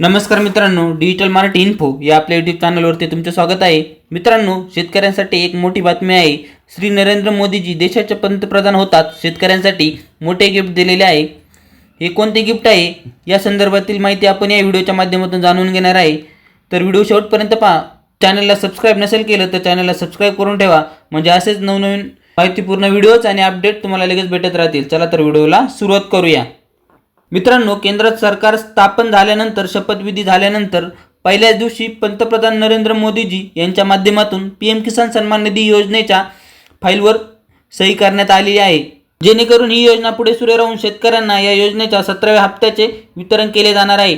नमस्कार मित्रांनो digital Marathi info या आपल्या यूट्यूब चॅनलवरती तुमचे स्वागत आहे. मित्रांनो शेतकऱ्यांसाठी एक मोठी बातमी आहे. श्री नरेंद्र मोदीजी देशाचे पंतप्रधान होतात. शेतकऱ्यांसाठी मोठे गिफ्ट दिलेले आहे. हे कोणते गिफ्ट आहे? या संदर्भातील माहिती आपण या व्हिडिओच्या माध्यमातून जाणून घेणार आहे. तर व्हिडिओ शेवटपर्यंत पहा. चॅनलला सबस्क्राईब नसेल केलं तर चॅनलला सबस्क्राईब करून ठेवा. म्हणजे असेच नवनवीन माहितीपूर्ण व्हिडिओज आणि अपडेट तुम्हाला लगेच भेटत राहतील. चला तर व्हिडिओला सुरुवात करूया. मित्रांनो केंद्र सरकार स्थापन झाल्यानंतर शपथविधी झाल्यानंतर पहिल्याच दिवशी पंतप्रधान नरेंद्र मोदीजी यांच्या माध्यमातून पी एम किसान सन्मान निधी योजनेच्या फाईलवर सही करण्यात आलेली आहे. जेणेकरून ही योजना पुढे सुरू राहून शेतकऱ्यांना या योजनेच्या सतराव्या हप्त्याचे वितरण केले जाणार आहे.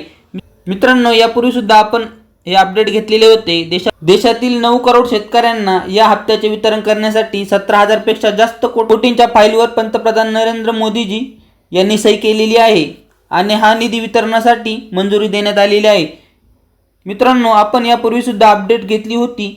मित्रांनो यापूर्वी सुद्धा आपण हे अपडेट घेतलेले होते. देशा देशातील नऊ करोड शेतकऱ्यांना या हप्त्याचे वितरण करण्यासाठी सतरा हजारपेक्षा जास्त कोटींच्या फाईलवर पंतप्रधान नरेंद्र मोदीजी यांनी सही केलेली आहे. आणि हा निधी वितरणासाठी मंजुरी देण्यात आलेली आहे. मित्रांनो आपण यापूर्वीसुद्धा अपडेट घेतली होती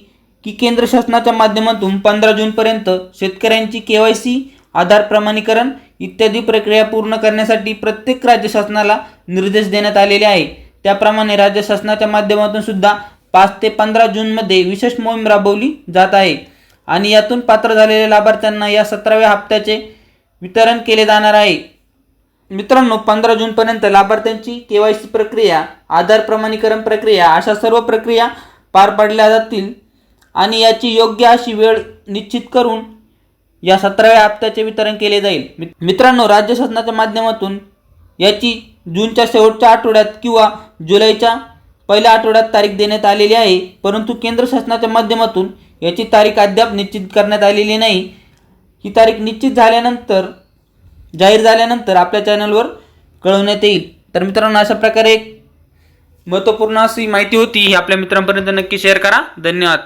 की केंद्र शासनाच्या माध्यमातून पंधरा जूनपर्यंत शेतकऱ्यांची के वाय सी आधार प्रमाणीकरण इत्यादी प्रक्रिया पूर्ण करण्यासाठी प्रत्येक राज्य शासनाला निर्देश देण्यात आलेले आहे. त्याप्रमाणे राज्य शासनाच्या माध्यमातून सुद्धा पाच ते पंधरा जूनमध्ये विशेष मोहीम राबवली जात आहे. आणि यातून पात्र झालेल्या लाभार्थ्यांना या सतराव्या हप्त्याचे वितरण केले जाणार आहे. मित्रांनो पंधरा जूनपर्यंत लाभार्थ्यांची के वाय सी प्रक्रिया आधार प्रमाणीकरण प्रक्रिया अशा सर्व प्रक्रिया पार पाडल्या जातील. आणि याची योग्य अशी वेळ निश्चित करून या सतराव्या हप्त्याचे वितरण केले जाईल. मित्रांनो राज्य शासनाच्या माध्यमातून याची जूनच्या शेवटच्या आठवड्यात किंवा जुलैच्या पहिल्या आठवड्यात तारीख देण्यात आलेली आहे. परंतु केंद्र शासनाच्या माध्यमातून याची तारीख अद्याप निश्चित करण्यात आलेली नाही. ही तारीख निश्चित झाल्यानंतर जाहीर झाल्यानंतर आपल्या चॅनलवर कळवण्यात येईल. तर मित्रांनो अशा प्रकारे एक महत्त्वपूर्ण अशी माहिती होती ही आपल्या मित्रांपर्यंत नक्की शेअर करा. धन्यवाद.